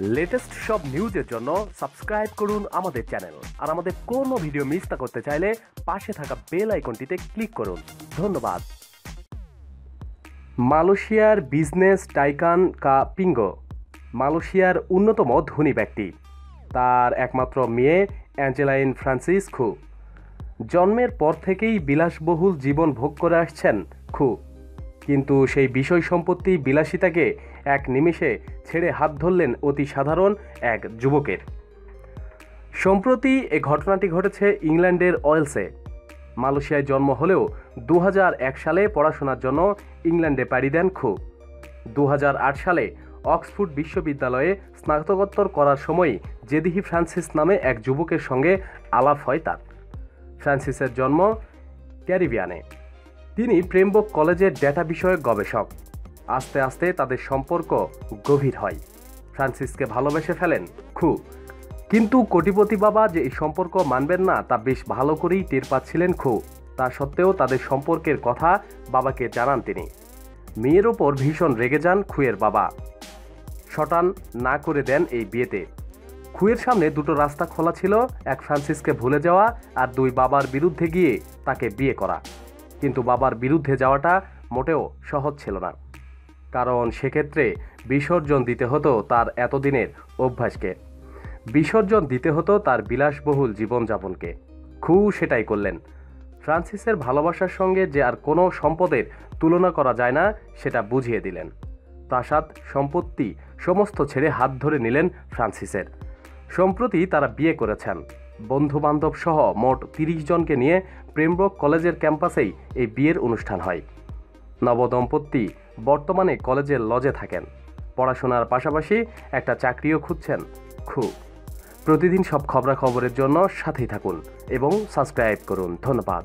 Latest সব নিউজের জন্য সাবস্ক্রাইব করুন আমাদের চ্যানেল আর আমাদের কোনো ভিডিও মিস না করতে চাইলে পাশে থাকা বেল আইকনটিতে ক্লিক করুন। ধন্যবাদ। মালয়েশিয়ার বিজনেস টাইকান কা পিঙ্গো মালয়েশিয়ার অন্যতম ধনী ব্যক্তি। তার একমাত্র মেয়ে অ্যাঞ্জেলাইন ফ্রান্সিস খু জন্মের পর থেকেই বিলাসবহুল জীবন ভোগ করে আসছেন খু। কিন্তু সেই বিষয় সম্পত্তি বিলাসিতাকে এক নিমেষে ছেড়ে হাত ধরলেন অতি সাধারণ এক যুবকের। সম্প্রতি এ ঘটনাটি ঘটেছে ইংল্যান্ডের অয়েলসে মালয়েশিয়ায় জন্ম হলেও দু হাজার এক সালে পড়াশোনার জন্য ইংল্যান্ডে পাড়ি দেন খু। দু হাজার আট সালে অক্সফোর্ড বিশ্ববিদ্যালয়ে স্নাতকোত্তর করার সময় জেদিহি ফ্রান্সিস নামে এক যুবকের সঙ্গে আলাপ হয় তার। ফ্রান্সিসের জন্ম ক্যারিবিয়ানে। তিনি প্রেমবক কলেজের ডেটা বিষয়ক গবেষক। আস্তে আস্তে তাদের সম্পর্ক গভীর হয়। ফ্রান্সিসকে ভালোবেসে ফেলেন খু। কিন্তু কোটিপতি বাবা যে এই সম্পর্ক মানবেন না, তা বেশ ভালো করেই টের পাচ্ছিলেন খু। তা সত্ত্বেও তাদের সম্পর্কের কথা বাবাকে জানান তিনি। মেয়ের ওপর ভীষণ রেগে যান খুয়ের বাবা। শটান না করে দেন এই বিয়েতে। খুয়ের সামনে দুটো রাস্তা খোলা ছিল, এক ফ্রান্সিসকে ভুলে যাওয়া আর দুই বাবার বিরুদ্ধে গিয়ে তাকে বিয়ে করা। কিন্তু বাবার বিরুদ্ধে যাওয়াটা মোটেও সহজ ছিল না। কারণ সেক্ষেত্রে বিসর্জন দিতে হতো তার এতদিনের অভ্যাসকে। বিসর্জন দিতে হতো তার বিলাসবহুল জীবনযাপনকে। খু, সেটাই করলেন। ফ্রান্সিসের ভালোবাসার সঙ্গে যে আর কোনো সম্পদের তুলনা করা যায় না, সেটা বুঝিয়ে দিলেন। প্রাসাদ সম্পত্তি সমস্ত ছেড়ে হাত ধরে নিলেন ফ্রান্সিসের। সম্প্রতি তারা বিয়ে করেছেন। বন্ধু বান্ধব সহ মোট তিরিশ জনকে নিয়ে প্রেমব্রক কলেজের ক্যাম্পাসেই এই বিয়ের অনুষ্ঠান হয়। নবদম্পতি বর্তমানে কলেজের লজে থাকেন। পড়াশোনার পাশাপাশি একটা চাকরিও খুঁজছেন খুব। প্রতিদিন সব খবরাখবরের জন্য সাথেই থাকুন এবং সাবস্ক্রাইব করুন। ধন্যবাদ।